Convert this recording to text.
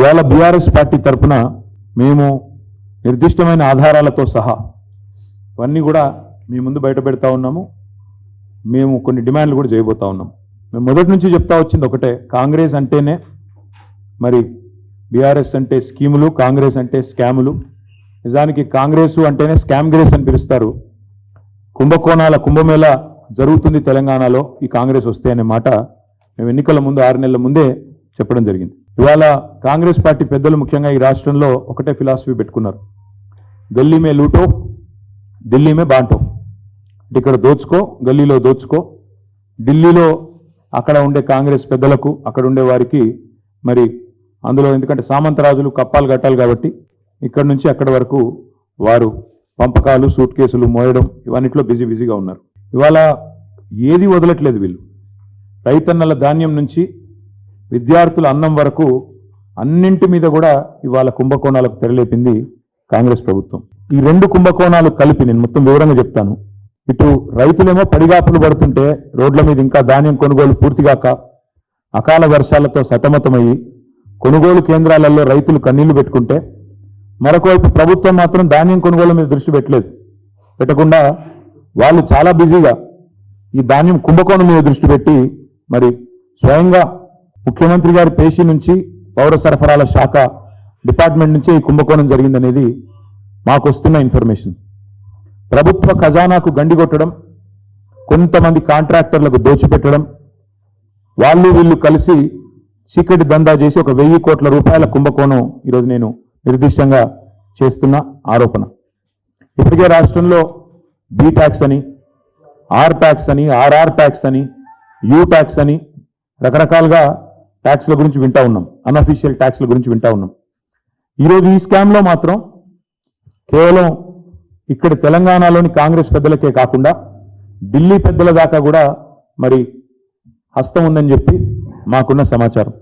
ఇవాళ BRS party తరఫున మేము నిర్దిష్టమైన ఆధారాలతో సహా ఇవన్నీ కూడా మీ ముందు బయట పెడతా ఉన్నాము. మేము కొన్ని డిమాండ్లు కూడా చేయబోతా ఉన్నాము మేము మొదటి నుంచి చెప్తా వచ్చింది ఒకటే కాంగ్రెస్ అంటేనే మరి బీఆర్ఎస్ అంటే స్కీములు కాంగ్రెస్ అంటే స్కాములు. నిజానికి కాంగ్రెస్ అంటేనే స్కామ్ గ్రేస్ అని పిలుస్తారు. కుంభకోణాల కుంభమేళ జరుగుతుంది తెలంగాణలో ఈ కాంగ్రెస్ వస్తే అనే మాట మేము ఎన్నికల ముందు ఆరు నెలల ముందే చెప్పడం జరిగింది. ఇవాళ కాంగ్రెస్ పార్టీ పెద్దలు ముఖ్యంగా ఈ రాష్ట్రంలో ఒకటే ఫిలాసఫీ పెట్టుకున్నారు. గల్లీ మే లూటో ఢిల్లీ మే బాంటో. అంటే ఇక్కడ దోచుకో గల్లీలో దోచుకో. ఢిల్లీలో అక్కడ ఉండే కాంగ్రెస్ పెద్దలకు అక్కడ ఉండే వారికి మరి అందులో ఎందుకంటే సామంతరాజులు కప్పాలు కట్టాలి కాబట్టి ఇక్కడ నుంచి అక్కడ వరకు వారు పంపకాలు సూట్ కేసులు మోయడం ఇవన్నిట్లో బిజీ బిజీగా ఉన్నారు. ఇవాళ ఏది వదలట్లేదు వీళ్ళు. రైతన్నల ధాన్యం నుంచి విద్యార్థుల అన్నం వరకు అన్నింటి మీద కూడా ఇవాళ కుంభకోణాలకు తెరలేపింది కాంగ్రెస్ ప్రభుత్వం. ఈ రెండు కుంభకోణాలు కలిపి నేను మొత్తం వివరంగా చెప్తాను. ఇటు రైతులేమో పడిగాపులు పడుతుంటే రోడ్ల మీద ఇంకా ధాన్యం కొనుగోలు పూర్తిగాక అకాల వర్షాలతో సతమతమయ్యి కొనుగోలు కేంద్రాలలో రైతులు కన్నీళ్ళు పెట్టుకుంటే మరొకవైపు ప్రభుత్వం మాత్రం ధాన్యం కొనుగోలు మీద దృష్టి పెట్టలేదు. పెట్టకుండా వాళ్ళు చాలా బిజీగా ఈ ధాన్యం కుంభకోణం మీద దృష్టి పెట్టి మరి స్వయంగా ముఖ్యమంత్రి గారి పేషీ నుంచి పౌర సరఫరాల శాఖ డిపార్ట్మెంట్ నుంచే ఈ కుంభకోణం జరిగిందనేది మాకు వస్తున్న ఇన్ఫర్మేషన్. ప్రభుత్వ ఖజానాకు గండి కొట్టడం కొంతమంది కాంట్రాక్టర్లకు దోచిపెట్టడం వాళ్ళు వీళ్ళు కలిసి చీకటి దందా చేసి ఒక వెయ్యి కోట్ల రూపాయల కుంభకోణం ఈరోజు నేను నిర్దిష్టంగా చేస్తున్న ఆరోపణ. ఇప్పటికే రాష్ట్రంలో బి ట్యాక్స్ అని ఆర్ ట్యాక్స్ అని ఆర్ఆర్ ట్యాక్స్ అని యూ ట్యాక్స్ అని రకరకాలుగా ట్యాక్స్ల గురించి వింటా ఉన్నాం. అన్అఫీషియల్ ట్యాక్స్ల గురించి వింటా ఉన్నాం. ఈరోజు ఈ స్కామ్లో మాత్రం కేవలం ఇక్కడ తెలంగాణలోని కాంగ్రెస్ పెద్దలకే కాకుండా ఢిల్లీ పెద్దల దాకా కూడా మరి హస్తం ఉందని చెప్పి మాకున్న సమాచారం.